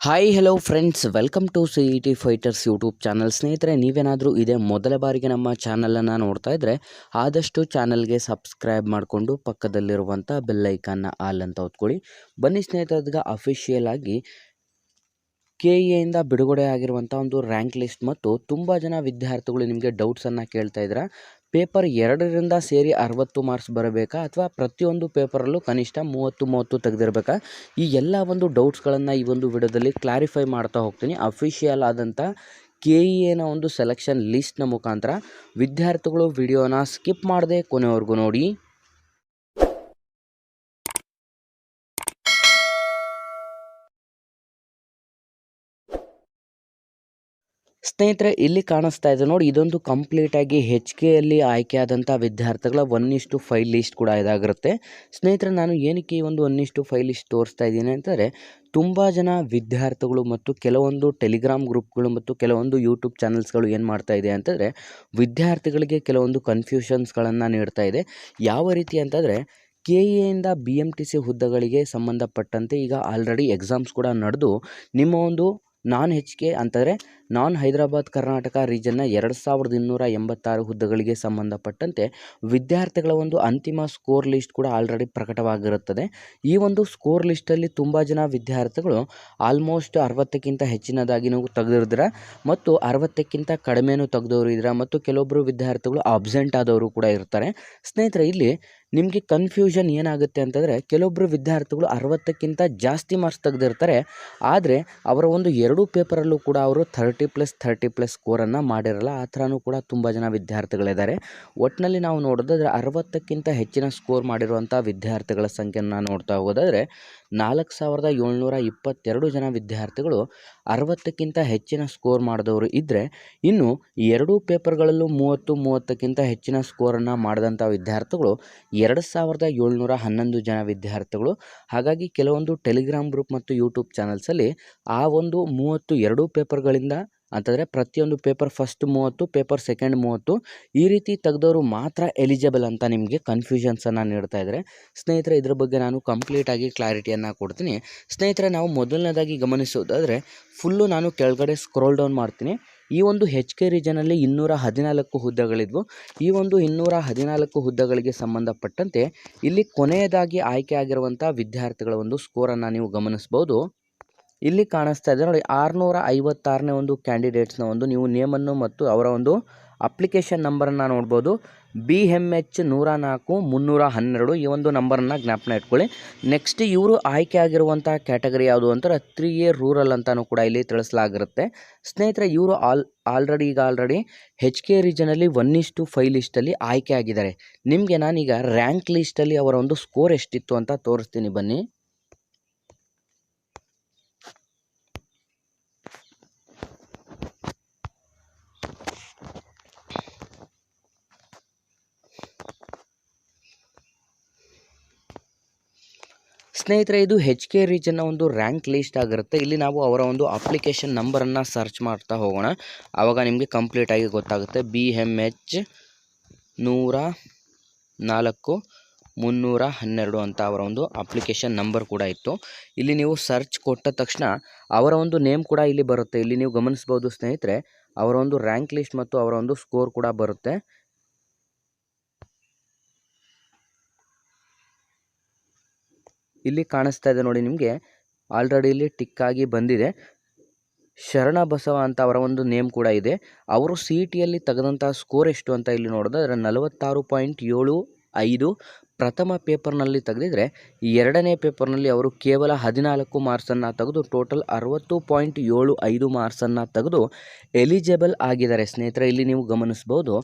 Hi hello friends welcome to C E T fighters YouTube channel ಸ್ನೇಹಿತರೆ, ನೀವೇನಾದರೂ ಇದೇ ಮೊದಲ ಬಾರಿಗೆ ನಮ್ಮ ಚಾನಲನ್ನು ನೋಡ್ತಾ ಇದ್ದರೆ ಆದಷ್ಟು ಚಾನಲ್ಗೆ ಸಬ್ಸ್ಕ್ರೈಬ್ ಮಾಡಿಕೊಂಡು ಪಕ್ಕದಲ್ಲಿರುವಂಥ ಬೆಲ್ಲೈಕನ್ನ ಆಲ್ ಅಂತ ಹೊತ್ಕೊಳ್ಳಿ ಬನ್ನಿ ಸ್ನೇಹಿತರದ್ಗ ಅಫಿಷಿಯಲ್ ಆಗಿ ಕೆ ಎಯಿಂದ ಬಿಡುಗಡೆ ಆಗಿರುವಂಥ ಒಂದು ರ್ಯಾಂಕ್ ಲಿಸ್ಟ್ ಮತ್ತು ತುಂಬ ಜನ ವಿದ್ಯಾರ್ಥಿಗಳು ನಿಮಗೆ ಡೌಟ್ಸನ್ನು ಕೇಳ್ತಾ ಇದ್ದೀರಾ ಪೇಪರ್ ಎರಡರಿಂದ ಸೇರಿ ಅರವತ್ತು ಮಾರ್ಕ್ಸ್ ಬರಬೇಕಾ ಅಥವಾ ಪ್ರತಿಯೊಂದು ಪೇಪರಲ್ಲೂ ಕನಿಷ್ಠ ಮೂವತ್ತು ಮೂವತ್ತು ತೆಗೆದಿರಬೇಕಾ? ಈ ಎಲ್ಲ ಒಂದು ಡೌಟ್ಸ್ಗಳನ್ನು ಈ ಒಂದು ವಿಡಿಯೋದಲ್ಲಿ ಕ್ಲಾರಿಫೈ ಮಾಡ್ತಾ ಹೋಗ್ತೀನಿ. ಅಫಿಷಿಯಲ್ ಆದಂಥ ಕೆ ಇ ಎನ ಒಂದು ಸೆಲೆಕ್ಷನ್ ಲಿಸ್ಟ್ನ ಮುಖಾಂತರ ವಿದ್ಯಾರ್ಥಿಗಳು ವಿಡಿಯೋನ ಸ್ಕಿಪ್ ಮಾಡದೆ ಕೊನೆವರೆಗೂ ನೋಡಿ. ಸ್ನೇಹಿತರೆ, ಇಲ್ಲಿ ಕಾಣಿಸ್ತಾ ಇದೆ. ನೋಡಿ, ಇದೊಂದು ಕಂಪ್ಲೀಟಾಗಿ ಹೆಚ್ ಕೆಯಲ್ಲಿ ಆಯ್ಕೆಯಾದಂಥ ವಿದ್ಯಾರ್ಥಿಗಳ ಒನ್ ಇಷ್ಟು ಫೈವ್ ಲಿಸ್ಟ್ ಕೂಡ ಇದಾಗಿರುತ್ತೆ. ಸ್ನೇಹಿತರೆ, ನಾನು ಏನಕ್ಕೆ ಈ ಒಂದು ಒನ್ ಇಷ್ಟು ಫೈವ್ ಲಿಸ್ಟ್ ತೋರಿಸ್ತಾ ಇದ್ದೀನಿ ಅಂತಂದರೆ, ತುಂಬ ಜನ ವಿದ್ಯಾರ್ಥಿಗಳು ಮತ್ತು ಕೆಲವೊಂದು ಟೆಲಿಗ್ರಾಮ್ ಗ್ರೂಪ್ಗಳು ಮತ್ತು ಕೆಲವೊಂದು ಯೂಟ್ಯೂಬ್ ಚಾನಲ್ಸ್ಗಳು ಏನು ಮಾಡ್ತಾ ಇದೆ ಅಂತಂದರೆ, ವಿದ್ಯಾರ್ಥಿಗಳಿಗೆ ಕೆಲವೊಂದು ಕನ್ಫ್ಯೂಷನ್ಸ್ಗಳನ್ನು ನೀಡ್ತಾ ಇದೆ. ಯಾವ ರೀತಿ ಅಂತಂದರೆ ಕೆ ಎಯಿಂದ ಬಿ ಎಂ ಟಿ ಸಿ ಹುದ್ದೆಗಳಿಗೆ ಸಂಬಂಧಪಟ್ಟಂತೆ ಈಗ ಆಲ್ರೆಡಿ ಎಕ್ಸಾಮ್ಸ್ ಕೂಡ ನಡೆದು, ನಿಮ್ಮ ಒಂದು ನಾನ್ ಹೆಚ್ ಕೆ ಅಂತಂದರೆ ನಾನ್ ಹೈದರಾಬಾದ್, ಕರ್ನಾಟಕ ರೀಜನ್ನ ಎರಡು ಸಾವಿರದ ಇನ್ನೂರ ಎಂಬತ್ತಾರು ಹುದ್ದೆಗಳಿಗೆ ಸಂಬಂಧಪಟ್ಟಂತೆ ವಿದ್ಯಾರ್ಥಿಗಳ ಒಂದು ಅಂತಿಮ ಸ್ಕೋರ್ ಲಿಸ್ಟ್ ಕೂಡ ಆಲ್ರೆಡಿ ಪ್ರಕಟವಾಗಿರುತ್ತದೆ. ಈ ಒಂದು ಸ್ಕೋರ್ ಲಿಸ್ಟಲ್ಲಿ ತುಂಬ ಜನ ವಿದ್ಯಾರ್ಥಿಗಳು ಆಲ್ಮೋಸ್ಟ್ ಅರವತ್ತಕ್ಕಿಂತ ಹೆಚ್ಚಿನದಾಗಿ ನೀವು ತೆಗೆದಿರಿದ್ರ ಮತ್ತು ಅರವತ್ತಕ್ಕಿಂತ ಕಡಿಮೆನೂ ತೆಗೆದವರು ಇದ್ದೀರಾ ಮತ್ತು ಕೆಲವೊಬ್ಬರು ವಿದ್ಯಾರ್ಥಿಗಳು ಅಬ್ಸೆಂಟ್ ಆದವರು ಕೂಡ ಇರ್ತಾರೆ. ಸ್ನೇಹಿತರೆ, ಇಲ್ಲಿ ನಿಮಗೆ ಕನ್ಫ್ಯೂಷನ್ ಏನಾಗುತ್ತೆ ಅಂತಂದರೆ ಕೆಲವೊಬ್ಬರು ವಿದ್ಯಾರ್ಥಿಗಳು ಅರವತ್ತಕ್ಕಿಂತ ಜಾಸ್ತಿ ಮಾರ್ಕ್ಸ್ ತೆಗೆದಿರ್ತಾರೆ. ಆದರೆ ಅವರ ಒಂದು ಎರಡೂ ಪೇಪರಲ್ಲೂ ಕೂಡ ಅವರು ಥರ್ಟಿ ಪ್ಲಸ್ ಥರ್ಟಿ ಪ್ಲಸ್ ಸ್ಕೋರನ್ನು ಮಾಡಿರಲ್ಲ, ಆ ಥರನೂ ಕೂಡ ತುಂಬ ಜನ ವಿದ್ಯಾರ್ಥಿಗಳಿದ್ದಾರೆ. ಒಟ್ಟಿನಲ್ಲಿ ನಾವು ನೋಡೋದಾದರೆ ಅರವತ್ತಕ್ಕಿಂತ ಹೆಚ್ಚಿನ ಸ್ಕೋರ್ ಮಾಡಿರುವಂಥ ವಿದ್ಯಾರ್ಥಿಗಳ ಸಂಖ್ಯೆಯನ್ನು ನೋಡ್ತಾ ಹೋಗೋದಾದರೆ ನಾಲ್ಕು ಸಾವಿರದ ಏಳ್ನೂರ ಇಪ್ಪತ್ತೆರಡು ಜನ ವಿದ್ಯಾರ್ಥಿಗಳು ಅರವತ್ತಕ್ಕಿಂತ ಹೆಚ್ಚಿನ ಸ್ಕೋರ್ ಮಾಡಿದವರು ಇದ್ದರೆ ಇನ್ನು ಎರಡೂ ಪೇಪರ್ಗಳಲ್ಲೂ ಮೂವತ್ತು, ಮೂವತ್ತಕ್ಕಿಂತ ಹೆಚ್ಚಿನ ಸ್ಕೋರನ್ನು ಮಾಡಿದಂಥ ವಿದ್ಯಾರ್ಥಿಗಳು ಎರಡು ಸಾವಿರದ ಏಳ್ನೂರ ಹನ್ನೊಂದು ಜನ ವಿದ್ಯಾರ್ಥಿಗಳು. ಹಾಗಾಗಿ ಕೆಲವೊಂದು ಟೆಲಿಗ್ರಾಮ್ ಗ್ರೂಪ್ ಮತ್ತು ಯೂಟ್ಯೂಬ್ ಚಾನಲ್ಸಲ್ಲಿ ಆ ಒಂದು ಮೂವತ್ತು, ಎರಡೂ ಪೇಪರ್ಗಳಿಂದ ಅಂತಂದರೆ ಪ್ರತಿಯೊಂದು ಪೇಪರ್ ಫಸ್ಟ್ ಮೂವತ್ತು ಪೇಪರ್ ಸೆಕೆಂಡ್ ಮೂವತ್ತು, ಈ ರೀತಿ ತೆಗೆದವರು ಮಾತ್ರ ಎಲಿಜಿಬಲ್ ಅಂತ ನಿಮಗೆ ಕನ್ಫ್ಯೂಷನ್ಸನ್ನು ನೀಡ್ತಾ ಇದ್ದಾರೆ ಸ್ನೇಹಿತರೆ, ಇದ್ರ ಬಗ್ಗೆ ನಾನು ಕಂಪ್ಲೀಟಾಗಿ ಕ್ಲಾರಿಟಿಯನ್ನು ಕೊಡ್ತೀನಿ. ಸ್ನೇಹಿತರೆ, ನಾವು ಮೊದಲನೇದಾಗಿ ಗಮನಿಸೋದಾದರೆ ಫುಲ್ಲು ನಾನು ಕೆಳಗಡೆ ಸ್ಕ್ರೋಲ್ ಡೌನ್ ಮಾಡ್ತೀನಿ. ಈ ಒಂದು ಹೆಚ್ ಕೆ ರೀಜನಲ್ಲಿ ಇನ್ನೂರ ಹದಿನಾಲ್ಕು ಹುದ್ದೆಗಳಿದ್ವು. ಈ ಒಂದು ಇನ್ನೂರ ಹದಿನಾಲ್ಕು ಹುದ್ದೆಗಳಿಗೆ ಸಂಬಂಧಪಟ್ಟಂತೆ ಇಲ್ಲಿ ಕೊನೆಯದಾಗಿ ಆಯ್ಕೆ ಆಗಿರುವಂಥ ವಿದ್ಯಾರ್ಥಿಗಳ ಒಂದು ಸ್ಕೋರನ್ನು ನೀವು ಗಮನಿಸ್ಬೋದು. ಇಲ್ಲಿ ಕಾಣಿಸ್ತಾ ಇದೆ ನೋಡಿ ಆರುನೂರ ಐವತ್ತಾರನೇ ಒಂದು ಕ್ಯಾಂಡಿಡೇಟ್ಸ್ನ ಒಂದು ನೀವು ನೇಮನ್ನು ಮತ್ತು ಅವರ ಒಂದು ಅಪ್ಲಿಕೇಶನ್ ನಂಬರನ್ನು ನೋಡ್ಬೋದು. ಬಿ ಎಂ ಎಚ್ ನೂರ ನಾಲ್ಕು ಮುನ್ನೂರ ಹನ್ನೆರಡು ಈ ಒಂದು ನಂಬರನ್ನು ಜ್ಞಾಪನ ಇಟ್ಕೊಳ್ಳಿ. ನೆಕ್ಸ್ಟ್ ಇವರು ಆಯ್ಕೆ ಆಗಿರುವಂಥ ಕ್ಯಾಟಗರಿ ಯಾವುದು ಅಂತಾರೆ ತ್ರೀ ಇಯರ್ ರೂರಲ್ ಅಂತಲೂ ಕೂಡ ಇಲ್ಲಿ ತಿಳಿಸಲಾಗಿರುತ್ತೆ. ಸ್ನೇಹಿತರೆ, ಇವರು ಆಲ್ ಆಲ್ರೆಡಿ ಈಗ ಆಲ್ರೆಡಿ ಹೆಚ್ ಕೆ ರೀಜನಲ್ಲಿ ಒನ್ ಇಷ್ಟು ಫೈವ್ ಲಿಸ್ಟಲ್ಲಿ ಆಯ್ಕೆ ಆಗಿದ್ದಾರೆ. ನಿಮಗೆ ನಾನೀಗ ರ್ಯಾಂಕ್ ಲಿಸ್ಟಲ್ಲಿ ಅವರ ಒಂದು ಸ್ಕೋರ್ ಎಷ್ಟಿತ್ತು ಅಂತ ತೋರಿಸ್ತೀನಿ ಬನ್ನಿ. ಸ್ನೇಹಿತರೆ, ಇದು ಹೆಚ್ ಕೆ ರೀಜನ್ನ ಒಂದು ರ್ಯಾಂಕ್ ಲಿಸ್ಟ್ ಆಗಿರುತ್ತೆ. ಇಲ್ಲಿ ನಾವು ಅವರ ಒಂದು ಅಪ್ಲಿಕೇಶನ್ ನಂಬರನ್ನು ಸರ್ಚ್ ಮಾಡ್ತಾ ಹೋಗೋಣ. ಆವಾಗ ನಿಮಗೆ ಕಂಪ್ಲೀಟಾಗಿ ಗೊತ್ತಾಗುತ್ತೆ. ಬಿ ಎಂ ಎಚ್ ನೂರ ನಾಲ್ಕು, ಮುನ್ನೂರ ಹನ್ನೆರಡು ಅಂತ ಅವರ ಒಂದು ಅಪ್ಲಿಕೇಶನ್ ನಂಬರ್ ಕೂಡ ಇತ್ತು. ಇಲ್ಲಿ ನೀವು ಸರ್ಚ್ ಕೊಟ್ಟ ತಕ್ಷಣ ಅವರ ಒಂದು ನೇಮ್ ಕೂಡ ಇಲ್ಲಿ ಬರುತ್ತೆ. ಇಲ್ಲಿ ನೀವು ಗಮನಿಸ್ಬೋದು ಸ್ನೇಹಿತರೆ, ಅವರ ಒಂದು ರ್ಯಾಂಕ್ ಲಿಸ್ಟ್ ಮತ್ತು ಅವರ ಒಂದು ಸ್ಕೋರ್ ಕೂಡ ಬರುತ್ತೆ. ಇಲ್ಲಿ ಕಾಣಿಸ್ತಾ ಇದೆ ನೋಡಿ ನಿಮಗೆ. ಆಲ್ರೆಡಿ ಇಲ್ಲಿ ಟಿಕ್ ಆಗಿ ಬಂದಿದೆ. ಶರಣ ಬಸವ ಅಂತ ಅವರ ಒಂದು ನೇಮ್ ಕೂಡ ಇದೆ. ಅವರು ಸಿ ಇ ಟಿಯಲ್ಲಿ ತೆಗೆದಂಥ ಸ್ಕೋರ್ ಎಷ್ಟು ಅಂತ ಇಲ್ಲಿ ನೋಡಿದ್ರೆ ನಲವತ್ತಾರು ಪಾಯಿಂಟ್ ಏಳು ಐದು. ಪ್ರಥಮ ಪೇಪರ್ನಲ್ಲಿ ತೆಗೆದಿದ್ರೆ ಎರಡನೇ ಪೇಪರ್ನಲ್ಲಿ ಅವರು ಕೇವಲ ಹದಿನಾಲ್ಕು ಮಾರ್ಕ್ಸನ್ನು ತೆಗೆದು ಟೋಟಲ್ ಅರವತ್ತು ಪಾಯಿಂಟ್ ಏಳು ಐದು ಮಾರ್ಕ್ಸನ್ನು ತೆಗೆದು ಎಲಿಜಿಬಲ್ ಆಗಿದ್ದಾರೆ. ಸ್ನೇಹಿತರೆ, ಇಲ್ಲಿ ನೀವು ಗಮನಿಸ್ಬೋದು.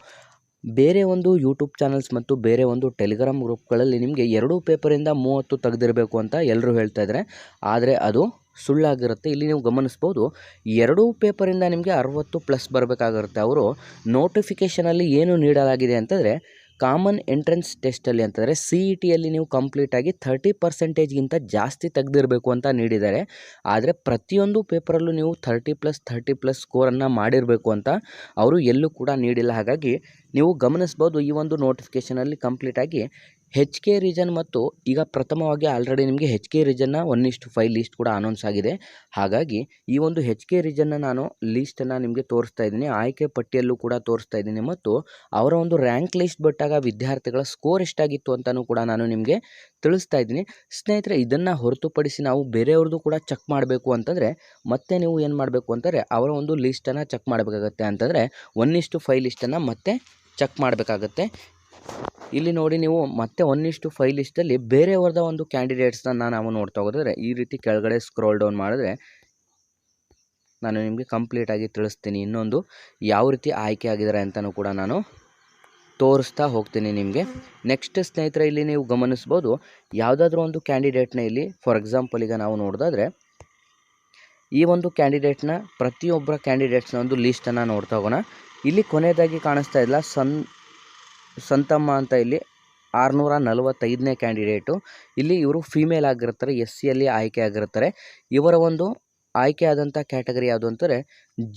ಬೇರೆ ಒಂದು ಯೂಟ್ಯೂಬ್ ಚಾನಲ್ಸ್ ಮತ್ತು ಬೇರೆ ಒಂದು ಟೆಲಿಗ್ರಾಮ್ ಗ್ರೂಪ್ಗಳಲ್ಲಿ ನಿಮಗೆ ಎರಡೂ ಪೇಪರಿಂದ ಮೂವತ್ತು ತೆಗೆದಿರಬೇಕು ಅಂತ ಎಲ್ಲರೂ ಹೇಳ್ತಾ ಇದ್ದಾರೆ ಆದರೆ ಅದು ಸುಳ್ಳಾಗಿರುತ್ತೆ. ಇಲ್ಲಿ ನೀವು ಗಮನಿಸ್ಬೋದು, ಎರಡೂ ಪೇಪರಿಂದ ನಿಮಗೆ ಅರವತ್ತು ಪ್ಲಸ್ ಬರಬೇಕಾಗಿರುತ್ತೆ ಅವರು ನೋಟಿಫಿಕೇಷನಲ್ಲಿ ಏನು ನೀಡಲಾಗಿದೆ ಅಂತಂದರೆ ಕಾಮನ್ ಎಂಟ್ರೆನ್ಸ್ ಟೆಸ್ಟಲ್ಲಿ ಅಂತಂದರೆ ಸಿ ಇ ಟಿಯಲ್ಲಿ ನೀವು ಕಂಪ್ಲೀಟಾಗಿ ಥರ್ಟಿ ಪರ್ಸೆಂಟೇಜ್ಗಿಂತ ಜಾಸ್ತಿ ತೆಗೆದಿರಬೇಕು ಅಂತ ನೀಡಿದ್ದಾರೆ. ಆದರೆ ಪ್ರತಿಯೊಂದು ಪೇಪರಲ್ಲೂ ನೀವು ಥರ್ಟಿ ಪ್ಲಸ್ ಥರ್ಟಿ ಪ್ಲಸ್ ಸ್ಕೋರನ್ನು ಮಾಡಿರಬೇಕು ಅಂತ ಅವರು ಎಲ್ಲೂ ಕೂಡ ನೀಡಿಲ್ಲ. ಹಾಗಾಗಿ ನೀವು ಗಮನಿಸ್ಬೋದು ಈ ಒಂದು ನೋಟಿಫಿಕೇಷನಲ್ಲಿ ಕಂಪ್ಲೀಟಾಗಿ ಹೆಚ್ ಕೆ ರೀಜನ್ ಮತ್ತು ಈಗ ಪ್ರಥಮವಾಗಿ ಆಲ್ರೆಡಿ ನಿಮಗೆ ಹೆಚ್ ಕೆ ರೀಜನ್ನ ಒನ್ ಇಷ್ಟು ಫೈವ್ ಲೀಸ್ಟ್ ಕೂಡ ಅನೌನ್ಸ್ ಆಗಿದೆ. ಹಾಗಾಗಿ ಈ ಒಂದು ಹೆಚ್ ಕೆ ರೀಜನ್ನ ನಾನು ಲೀಸ್ಟನ್ನು ನಿಮಗೆ ತೋರಿಸ್ತಾ ಇದ್ದೀನಿ. ಆಯ್ಕೆ ಪಟ್ಟಿಯಲ್ಲೂ ಕೂಡ ತೋರಿಸ್ತಾ ಇದ್ದೀನಿ. ಮತ್ತು ಅವರ ಒಂದು ರ್ಯಾಂಕ್ ಲಿಸ್ಟ್ ಬಿಟ್ಟಾಗ ವಿದ್ಯಾರ್ಥಿಗಳ ಸ್ಕೋರ್ ಎಷ್ಟಾಗಿತ್ತು ಅಂತಲೂ ಕೂಡ ನಾನು ನಿಮಗೆ ತಿಳಿಸ್ತಾ ಇದ್ದೀನಿ. ಸ್ನೇಹಿತರೆ, ಇದನ್ನು ಹೊರತುಪಡಿಸಿ ನಾವು ಬೇರೆಯವ್ರದ್ದು ಕೂಡ ಚೆಕ್ ಮಾಡಬೇಕು ಅಂತಂದರೆ, ಮತ್ತೆ ನೀವು ಏನು ಮಾಡಬೇಕು ಅಂತಂದರೆ, ಅವರ ಒಂದು ಲೀಸ್ಟನ್ನು ಚೆಕ್ ಮಾಡಬೇಕಾಗತ್ತೆ ಅಂತಂದರೆ ಒನ್ ಇಷ್ಟು ಫೈವ್ ಲಿಸ್ಟನ್ನು ಮತ್ತೆ ಚೆಕ್ ಮಾಡಬೇಕಾಗತ್ತೆ. ಇಲ್ಲಿ ನೋಡಿ ನೀವು ಮತ್ತೆ ಒನ್ ಇಷ್ಟು ಫೈವ್ ಲಿಸ್ಟಲ್ಲಿ ಬೇರೆಯವ್ರದ ಒಂದು ಕ್ಯಾಂಡಿಡೇಟ್ಸ್ನ ನಾವು ನೋಡ್ತಾ ಹೋದರೆ ಈ ರೀತಿ ಕೆಳಗಡೆ ಸ್ಕ್ರೋಲ್ ಡೌನ್ ಮಾಡಿದ್ರೆ ನಾನು ನಿಮಗೆ ಕಂಪ್ಲೀಟಾಗಿ ತಿಳಿಸ್ತೀನಿ. ಇನ್ನೊಂದು ಯಾವ ರೀತಿ ಆಯ್ಕೆ ಆಗಿದ್ದಾರೆ ಅಂತಲೂ ಕೂಡ ನಾನು ತೋರಿಸ್ತಾ ಹೋಗ್ತೀನಿ ನಿಮಗೆ. ನೆಕ್ಸ್ಟ್ ಸ್ನೇಹಿತರೆ, ಇಲ್ಲಿ ನೀವು ಗಮನಿಸ್ಬೋದು, ಯಾವುದಾದ್ರೂ ಒಂದು ಕ್ಯಾಂಡಿಡೇಟ್ನ ಇಲ್ಲಿ ಫಾರ್ ಎಕ್ಸಾಂಪಲ್ ಈಗ ನಾವು ನೋಡೋದಾದ್ರೆ, ಈ ಒಂದು ಕ್ಯಾಂಡಿಡೇಟ್ನ ಪ್ರತಿಯೊಬ್ಬರ ಕ್ಯಾಂಡಿಡೇಟ್ಸ್ನ ಒಂದು ಲೀಸ್ಟನ್ನು ನೋಡ್ತಾ ಹೋಗೋಣ. ಇಲ್ಲಿ ಕೊನೆಯದಾಗಿ ಕಾಣಿಸ್ತಾ ಇಲ್ಲ. ಸನ್, ಸಂತಮ್ಮ ಅಂತ ಇಲ್ಲಿ ಆರುನೂರ ನಲವತ್ತೈದನೇ ಕ್ಯಾಂಡಿಡೇಟು. ಇಲ್ಲಿ ಇವರು ಫೀಮೇಲ್ ಆಗಿರ್ತಾರೆ ಎಸ್ ಸಿಯಲ್ಲಿ ಆಯ್ಕೆ ಆಗಿರ್ತಾರೆ. ಇವರ ಒಂದು ಆಯ್ಕೆ ಆದಂಥ ಕ್ಯಾಟಗರಿ ಯಾವುದು ಅಂತಾರೆ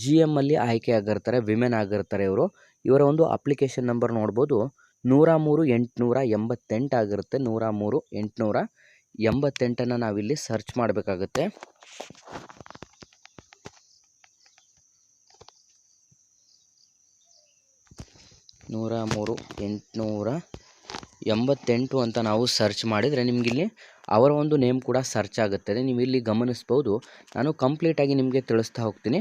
ಜಿ ಎಮ್ಮಲ್ಲಿ ಆಯ್ಕೆ ಆಗಿರ್ತಾರೆ, ವಿಮೆನ್ ಆಗಿರ್ತಾರೆ ಇವರು. ಇವರ ಒಂದು ಅಪ್ಲಿಕೇಶನ್ ನಂಬರ್ ನೋಡ್ಬೋದು. ನೂರ ಮೂರು ಎಂಟುನೂರ ಎಂಬತ್ತೆಂಟು ಆಗಿರುತ್ತೆ. ನೂರ ಮೂರು ಎಂಟುನೂರ ಎಂಬತ್ತೆಂಟನ್ನು ನಾವಿಲ್ಲಿ ಸರ್ಚ್ ಮಾಡಬೇಕಾಗುತ್ತೆ. ನೂರ ಮೂರು, ಎಂಟುನೂರ ಎಂಬತ್ತೆಂಟು ಅಂತ ನಾವು ಸರ್ಚ್ ಮಾಡಿದರೆ ನಿಮಗಿಲ್ಲಿ ಅವರ ಒಂದು ನೇಮ್ ಕೂಡ ಸರ್ಚ್ ಆಗುತ್ತದೆ. ನೀವು ಇಲ್ಲಿ ಗಮನಿಸ್ಬೋದು. ನಾನು ಕಂಪ್ಲೀಟಾಗಿ ನಿಮಗೆ ತಿಳಿಸ್ತಾ ಹೋಗ್ತೀನಿ.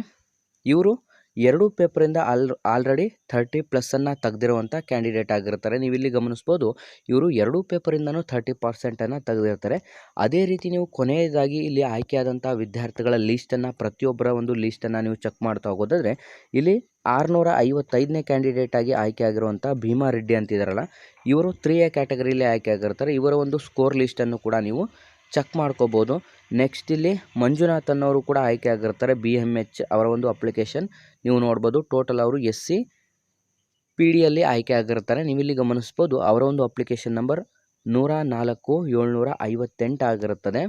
ಇವರು ಎರಡೂ ಪೇಪರಿಂದ ಆಲ್ ಆಲ್ರೆಡಿ ಥರ್ಟಿ ಪ್ಲಸ್ಸನ್ನು ತೆಗೆದಿರುವಂಥ ಕ್ಯಾಂಡಿಡೇಟ್ ಆಗಿರ್ತಾರೆ. ನೀವು ಇಲ್ಲಿ ಗಮನಿಸ್ಬೋದು, ಇವರು ಎರಡೂ ಪೇಪರಿಂದನೂ ಥರ್ಟಿ ಪರ್ಸೆಂಟನ್ನು ತೆಗೆದಿರ್ತಾರೆ. ಅದೇ ರೀತಿ ನೀವು ಕೊನೆಯದಾಗಿ ಇಲ್ಲಿ ಆಯ್ಕೆಯಾದಂಥ ವಿದ್ಯಾರ್ಥಿಗಳ ಲೀಸ್ಟನ್ನು ಪ್ರತಿಯೊಬ್ಬರ ಒಂದು ಲೀಸ್ಟನ್ನು ನೀವು ಚೆಕ್ ಮಾಡ್ತಾ ಹೋಗೋದಾದರೆ, ಇಲ್ಲಿ ಆರುನೂರ ಐವತ್ತೈದನೇ ಕ್ಯಾಂಡಿಡೇಟ್ ಆಗಿ ಆಯ್ಕೆ ಆಗಿರುವಂಥ ಭೀಮಾ ರೆಡ್ಡಿ ಅಂತಿದ್ದಾರಲ್ಲ ಇವರು ತ್ರೀ ಎ ಕ್ಯಾಟಗರೀಲಿ ಆಯ್ಕೆ ಆಗಿರ್ತಾರೆ ಇವರ ಒಂದು ಸ್ಕೋರ್ ಲಿಸ್ಟನ್ನು ಕೂಡ ನೀವು ಚೆಕ್ ಮಾಡ್ಕೋಬೋದು. ನೆಕ್ಸ್ಟ್ ಇಲ್ಲಿ ಮಂಜುನಾಥ್ ಅನ್ನೋರು ಕೂಡ ಆಯ್ಕೆ ಆಗಿರ್ತಾರೆ ಬಿ ಎಂ ಎಚ್ ಅವರ ಒಂದು ಅಪ್ಲಿಕೇಶನ್ ನೀವು ನೋಡ್ಬೋದು ಟೋಟಲ್ ಅವರು ಎಸ್ ಸಿ ಪಿ ಡಿಯಲ್ಲಿ ಆಯ್ಕೆ ಆಗಿರ್ತಾರೆ ನೀವಿಲ್ಲಿ ಗಮನಿಸ್ಬೋದು, ಅವರ ಒಂದು ಅಪ್ಲಿಕೇಶನ್ ನಂಬರ್ ನೂರ ನಾಲ್ಕು ಏಳ್ನೂರ ಐವತ್ತೆಂಟು ಆಗಿರುತ್ತದೆ.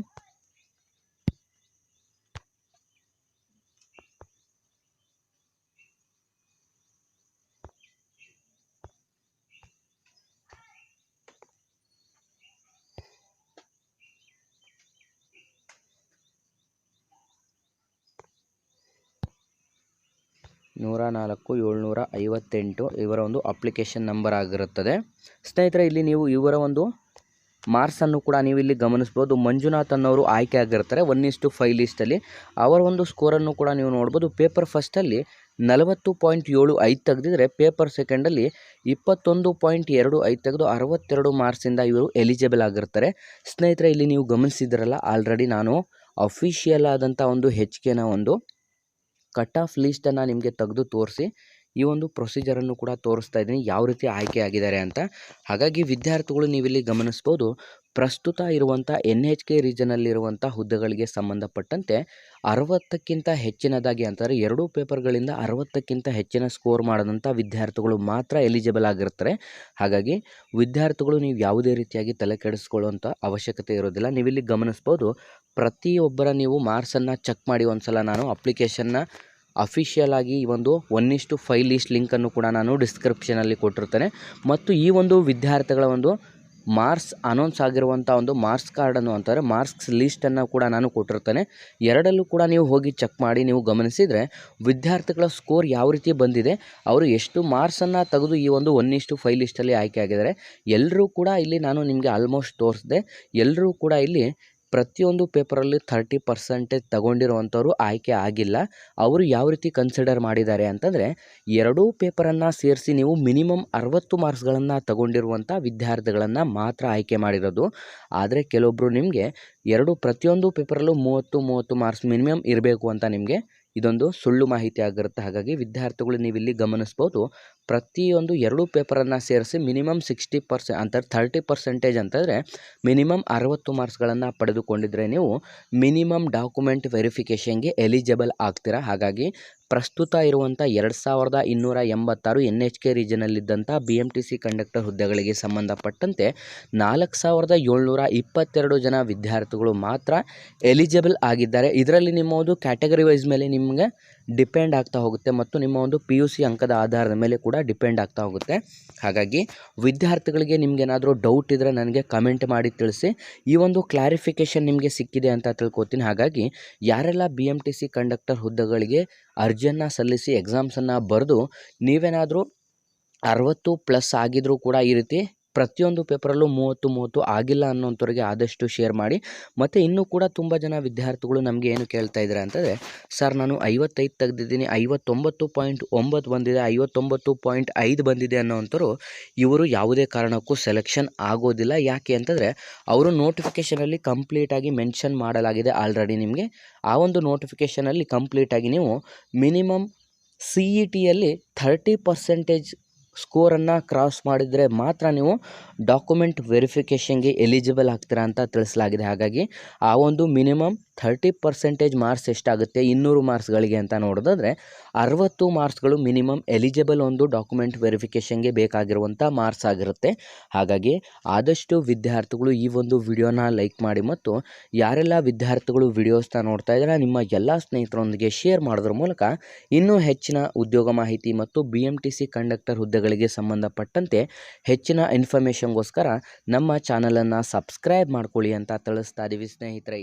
ನೂರ ನಾಲ್ಕು, ಏಳ್ನೂರ ಐವತ್ತೆಂಟು ಇವರ ಒಂದು ಅಪ್ಲಿಕೇಶನ್ ನಂಬರ್ ಆಗಿರುತ್ತದೆ. ಸ್ನೇಹಿತರೆ, ಇಲ್ಲಿ ನೀವು ಇವರ ಒಂದು ಮಾರ್ಕ್ಸನ್ನು ಕೂಡ ನೀವು ಇಲ್ಲಿ ಗಮನಿಸ್ಬೋದು. ಮಂಜುನಾಥ್ ಅನ್ನೋರು ಆಯ್ಕೆ ಆಗಿರ್ತಾರೆ ಒನ್ ಇಸ್ಟು ಫೈವ್ ಲೀಸ್ಟಲ್ಲಿ ಅವರ ಒಂದು ಸ್ಕೋರನ್ನು ಕೂಡ ನೀವು ನೋಡ್ಬೋದು. ಪೇಪರ್ ಫಸ್ಟಲ್ಲಿ ನಲವತ್ತು ಪಾಯಿಂಟ್ ಏಳು ಐದು ತೆಗೆದಿದ್ರೆ ಪೇಪರ್ ಸೆಕೆಂಡಲ್ಲಿ ಇಪ್ಪತ್ತೊಂದು ಪಾಯಿಂಟ್ ಎರಡು ಐದು ತೆಗೆದು ಅರವತ್ತೆರಡು ಮಾರ್ಕ್ಸಿಂದ ಇವರು ಎಲಿಜಿಬಲ್ ಆಗಿರ್ತಾರೆ. ಸ್ನೇಹಿತರೆ, ಇಲ್ಲಿ ನೀವು ಗಮನಿಸಿದ್ರಲ್ಲ ಆಲ್ರೆಡಿ ನಾನು ಅಫಿಷಿಯಲ್ ಆದಂಥ ಒಂದು ಹೆಚ್ಚಿಗೆನ ಒಂದು ಕಟ್ ಆಫ್ ಲೀಸ್ಟನ್ನು ನಿಮಗೆ ತೆಗೆದು ತೋರಿಸಿ. ಈ ಒಂದು ಪ್ರೊಸೀಜರನ್ನು ಕೂಡ ತೋರಿಸ್ತಾ ಇದ್ದೀನಿ. ಯಾವ ರೀತಿ ಆಯ್ಕೆ ಆಗಿದ್ದಾರೆ ಅಂತ. ಹಾಗಾಗಿ ವಿದ್ಯಾರ್ಥಿಗಳು ನೀವಿಲ್ಲಿ ಗಮನಿಸ್ಬೋದು, ಪ್ರಸ್ತುತ ಇರುವಂಥ ಎನ್ ಎಚ್ ಕೆ ರೀಜನಲ್ಲಿರುವಂಥ ಹುದ್ದೆಗಳಿಗೆ ಸಂಬಂಧಪಟ್ಟಂತೆ ಅರವತ್ತಕ್ಕಿಂತ ಹೆಚ್ಚಿನದಾಗಿ ಅಂತಾರೆ ಎರಡೂ ಪೇಪರ್ಗಳಿಂದ ಅರವತ್ತಕ್ಕಿಂತ ಹೆಚ್ಚಿನ ಸ್ಕೋರ್ ಮಾಡಿದಂಥ ವಿದ್ಯಾರ್ಥಿಗಳು ಮಾತ್ರ ಎಲಿಜಿಬಲ್ ಆಗಿರ್ತಾರೆ. ಹಾಗಾಗಿ ವಿದ್ಯಾರ್ಥಿಗಳು ನೀವು ಯಾವುದೇ ರೀತಿಯಾಗಿ ತಲೆ ಕೆಡಿಸ್ಕೊಳ್ಳುವಂಥ ಅವಶ್ಯಕತೆ ಇರೋದಿಲ್ಲ. ನೀವಿಲ್ಲಿ ಗಮನಿಸ್ಬೋದು, ಪ್ರತಿಯೊಬ್ಬರ ನೀವು ಮಾರ್ಕ್ಸನ್ನು ಚೆಕ್ ಮಾಡಿ ಒಂದು ಸಲ ನಾನು ಅಪ್ಲಿಕೇಶನ್ನ ಅಫಿಷಿಯಲ್ ಆಗಿ ಈ ಒಂದು ಒನ್ ಇಷ್ಟು ಫೈವ್ ಲೀಸ್ಟ್ ಲಿಂಕನ್ನು ಕೂಡ ನಾನು ಡಿಸ್ಕ್ರಿಪ್ಷನಲ್ಲಿ ಕೊಟ್ಟಿರ್ತೇನೆ. ಮತ್ತು ಈ ಒಂದು ವಿದ್ಯಾರ್ಥಿಗಳ ಒಂದು ಮಾರ್ಕ್ಸ್ ಅನೌನ್ಸ್ ಆಗಿರುವಂಥ ಒಂದು ಮಾರ್ಕ್ಸ್ ಕಾರ್ಡನ್ನು ಅಂತಾರೆ ಮಾರ್ಕ್ಸ್ ಲೀಸ್ಟನ್ನು ಕೂಡ ನಾನು ಕೊಟ್ಟಿರ್ತೇನೆ. ಎರಡಲ್ಲೂ ಕೂಡ ನೀವು ಹೋಗಿ ಚೆಕ್ ಮಾಡಿ, ನೀವು ಗಮನಿಸಿದರೆ ವಿದ್ಯಾರ್ಥಿಗಳ ಸ್ಕೋರ್ ಯಾವ ರೀತಿ ಬಂದಿದೆ, ಅವರು ಎಷ್ಟು ಮಾರ್ಕ್ಸನ್ನು ತೆಗೆದು ಈ ಒಂದು ಒನ್ ಇಷ್ಟು ಫೈವ್ ಲಿಸ್ಟಲ್ಲಿ ಆಯ್ಕೆ ಆಗಿದ್ದಾರೆ. ಎಲ್ಲರೂ ಕೂಡ ಇಲ್ಲಿ ನಾನು ನಿಮಗೆ ಆಲ್ಮೋಸ್ಟ್ ತೋರಿಸಿದೆ. ಎಲ್ಲರೂ ಕೂಡ ಇಲ್ಲಿ ಪ್ರತಿಯೊಂದು ಪೇಪರಲ್ಲಿ ಥರ್ಟಿ ಪರ್ಸೆಂಟೇಜ್ ತಗೊಂಡಿರುವಂಥವ್ರು ಆಯ್ಕೆ ಆಗಿಲ್ಲ. ಅವರು ಯಾವ ರೀತಿ ಕನ್ಸಿಡರ್ ಮಾಡಿದ್ದಾರೆ ಅಂತಂದರೆ, ಎರಡೂ ಪೇಪರನ್ನು ಸೇರಿಸಿ ನೀವು ಮಿನಿಮಮ್ ಅರವತ್ತು ಮಾರ್ಕ್ಸ್ಗಳನ್ನು ತಗೊಂಡಿರುವಂಥ ವಿದ್ಯಾರ್ಥಿಗಳನ್ನು ಮಾತ್ರ ಆಯ್ಕೆ ಮಾಡಿರೋದು. ಆದರೆ ಕೆಲವೊಬ್ಬರು ನಿಮಗೆ ಎರಡು ಪ್ರತಿಯೊಂದು ಪೇಪರಲ್ಲೂ ಮೂವತ್ತು ಮೂವತ್ತು ಮಾರ್ಕ್ಸ್ ಮಿನಿಮಮ್ ಇರಬೇಕು ಅಂತ ನಿಮಗೆ ಇದೊಂದು ಸುಳ್ಳು ಮಾಹಿತಿ ಆಗಿರುತ್ತೆ. ಹಾಗಾಗಿ ವಿದ್ಯಾರ್ಥಿಗಳು ನೀವಿಲ್ಲಿ ಗಮನಿಸ್ಬೋದು. ಪ್ರತಿಯೊಂದು ಎರಡೂ ಪೇಪರನ್ನು ಸೇರಿಸಿ ಮಿನಿಮಮ್ ಸಿಕ್ಸ್ಟಿ ಪರ್ಸೆ ಅಂತ ಥರ್ಟಿ ಪರ್ಸೆಂಟೇಜ್ ಅಂತಂದರೆ ಮಿನಿಮಮ್ ಅರವತ್ತು ಮಾರ್ಕ್ಸ್ಗಳನ್ನು ಪಡೆದುಕೊಂಡಿದ್ದರೆ ನೀವು ಮಿನಿಮಮ್ ಡಾಕ್ಯುಮೆಂಟ್ ವೆರಿಫಿಕೇಷನ್ಗೆ ಎಲಿಜಿಬಲ್ ಆಗ್ತೀರಾ? ಹಾಗಾಗಿ ಪ್ರಸ್ತುತ ಇರುವಂಥ ಎರಡು ಸಾವಿರದ ಇನ್ನೂರ ಎಂಬತ್ತಾರು N H K ರೀಜನಲ್ಲಿದ್ದಂಥ B M T C conductor ಹುದ್ದೆಗಳಿಗೆ ಸಂಬಂಧಪಟ್ಟಂತೆ ನಾಲ್ಕು ಸಾವಿರದ ಏಳ್ನೂರ ಇಪ್ಪತ್ತೆರಡು ಜನ ವಿದ್ಯಾರ್ಥಿಗಳು ಮಾತ್ರ ಎಲಿಜಿಬಲ್ ಆಗಿದ್ದಾರೆ. ಇದರಲ್ಲಿ ನಿಮ್ಮದು ಕ್ಯಾಟಗರಿ ವೈಸ್ ಮೇಲೆ ನಿಮಗೆ ಡಿಪೆಂಡ್ ಆಗ್ತಾ ಹೋಗುತ್ತೆ ಮತ್ತು ನಿಮ್ಮ ಒಂದು ಪಿ ಯು ಸಿ ಅಂಕದ ಆಧಾರದ ಮೇಲೆ ಕೂಡ ಡಿಪೆಂಡ್ ಆಗ್ತಾ ಹೋಗುತ್ತೆ. ಹಾಗಾಗಿ ವಿದ್ಯಾರ್ಥಿಗಳಿಗೆ ನಿಮಗೇನಾದರೂ ಡೌಟ್ ಇದ್ದರೆ ನನಗೆ ಕಮೆಂಟ್ ಮಾಡಿ ತಿಳಿಸಿ. ಈ ಒಂದು ಕ್ಲಾರಿಫಿಕೇಷನ್ ನಿಮಗೆ ಸಿಕ್ಕಿದೆ ಅಂತ ತಿಳ್ಕೊತೀನಿ. ಹಾಗಾಗಿ ಯಾರೆಲ್ಲ B M T C conductor ಹುದ್ದೆಗಳಿಗೆ ಅರ್ಜಿಯನ್ನು ಸಲ್ಲಿಸಿ ಎಕ್ಸಾಮ್ಸನ್ನು ಬರೆದು ನೀವೇನಾದರೂ ಅರವತ್ತು ಪ್ಲಸ್ ಆಗಿದ್ದರೂ ಕೂಡ ಈ ರೀತಿ ಪ್ರತಿಯೊಂದು ಪೇಪರಲ್ಲೂ ಮೂವತ್ತು ಮೂವತ್ತು ಆಗಿಲ್ಲ ಅನ್ನೋಂಥವ್ರಿಗೆ ಆದಷ್ಟು ಶೇರ್ ಮಾಡಿ. ಮತ್ತು ಇನ್ನೂ ಕೂಡ ತುಂಬ ಜನ ವಿದ್ಯಾರ್ಥಿಗಳು ನಮಗೆ ಏನು ಕೇಳ್ತಾ ಇದ್ದಾರೆ ಅಂತಂದರೆ, ಸರ್, ನಾನು ಐವತ್ತೈದು ತೆಗೆದಿದ್ದೀನಿ, ಐವತ್ತೊಂಬತ್ತು ಪಾಯಿಂಟ್ ಒಂಬತ್ತು ಬಂದಿದೆ, ಐವತ್ತೊಂಬತ್ತು ಪಾಯಿಂಟ್ ಐದು ಬಂದಿದೆ ಅನ್ನೋವಂಥವ್ರು ಇವರು ಯಾವುದೇ ಕಾರಣಕ್ಕೂ ಸೆಲೆಕ್ಷನ್ ಆಗೋದಿಲ್ಲ. ಯಾಕೆ ಅಂತಂದರೆ, ಅವರು ನೋಟಿಫಿಕೇಷನಲ್ಲಿ ಕಂಪ್ಲೀಟಾಗಿ ಮೆನ್ಷನ್ ಮಾಡಲಾಗಿದೆ ಆಲ್ರೆಡಿ ನಿಮಗೆ. ಆ ಒಂದು ನೋಟಿಫಿಕೇಷನಲ್ಲಿ ಕಂಪ್ಲೀಟಾಗಿ ನೀವು ಮಿನಿಮಮ್ ಸಿ ಇ ಟಿಯಲ್ಲಿ ಥರ್ಟಿ ಪರ್ಸೆಂಟೇಜ್ ಸ್ಕೋರನ್ನು ಕ್ರಾಸ್ ಮಾಡಿದರೆ ಮಾತ್ರ ನೀವು ಡಾಕ್ಯುಮೆಂಟ್ ವೆರಿಫಿಕೇಷನ್ಗೆ ಎಲಿಜಿಬಲ್ ಆಗ್ತೀರಾ ಅಂತ ತಿಳಿಸಲಾಗಿದೆ. ಹಾಗಾಗಿ ಆ ಒಂದು ಮಿನಿಮಮ್ ಥರ್ಟಿ ಪರ್ಸೆಂಟೇಜ್ ಮಾರ್ಕ್ಸ್ ಎಷ್ಟಾಗುತ್ತೆ? ಇನ್ನೂರು ಮಾರ್ಕ್ಸ್ಗಳಿಗೆ ಅಂತ ನೋಡೋದಾದರೆ, ಅರವತ್ತು ಮಾರ್ಕ್ಸ್ಗಳು ಮಿನಿಮಮ್ ಎಲಿಜಿಬಲ್ ಒಂದು ಡಾಕ್ಯುಮೆಂಟ್ ವೆರಿಫಿಕೇಷನ್ಗೆ ಬೇಕಾಗಿರುವಂಥ ಮಾರ್ಕ್ಸ್ ಆಗಿರುತ್ತೆ. ಹಾಗಾಗಿ ಆದಷ್ಟು ವಿದ್ಯಾರ್ಥಿಗಳು ಈ ಒಂದು ವಿಡಿಯೋನ ಲೈಕ್ ಮಾಡಿ ಮತ್ತು ಯಾರೆಲ್ಲ ವಿದ್ಯಾರ್ಥಿಗಳು ವಿಡಿಯೋಸ್ನ ನೋಡ್ತಾ ಇದ್ದಾರೆ, ನಿಮ್ಮ ಎಲ್ಲ ಸ್ನೇಹಿತರೊಂದಿಗೆ ಶೇರ್ ಮಾಡೋದ್ರ ಮೂಲಕ ಇನ್ನೂ ಹೆಚ್ಚಿನ ಉದ್ಯೋಗ ಮಾಹಿತಿ ಮತ್ತು B M T C conductor ಹುದ್ದೆಗಳಿಗೆ ಸಂಬಂಧಪಟ್ಟಂತೆ ಹೆಚ್ಚಿನ ಇನ್ಫಾರ್ಮೇಷನ್ಗೋಸ್ಕರ ನಮ್ಮ ಚಾನಲನ್ನು ಸಬ್ಸ್ಕ್ರೈಬ್ ಮಾಡ್ಕೊಳ್ಳಿ ಅಂತ ತಿಳಿಸ್ತಾ ಇದ್ದೀವಿ ಸ್ನೇಹಿತರೆ.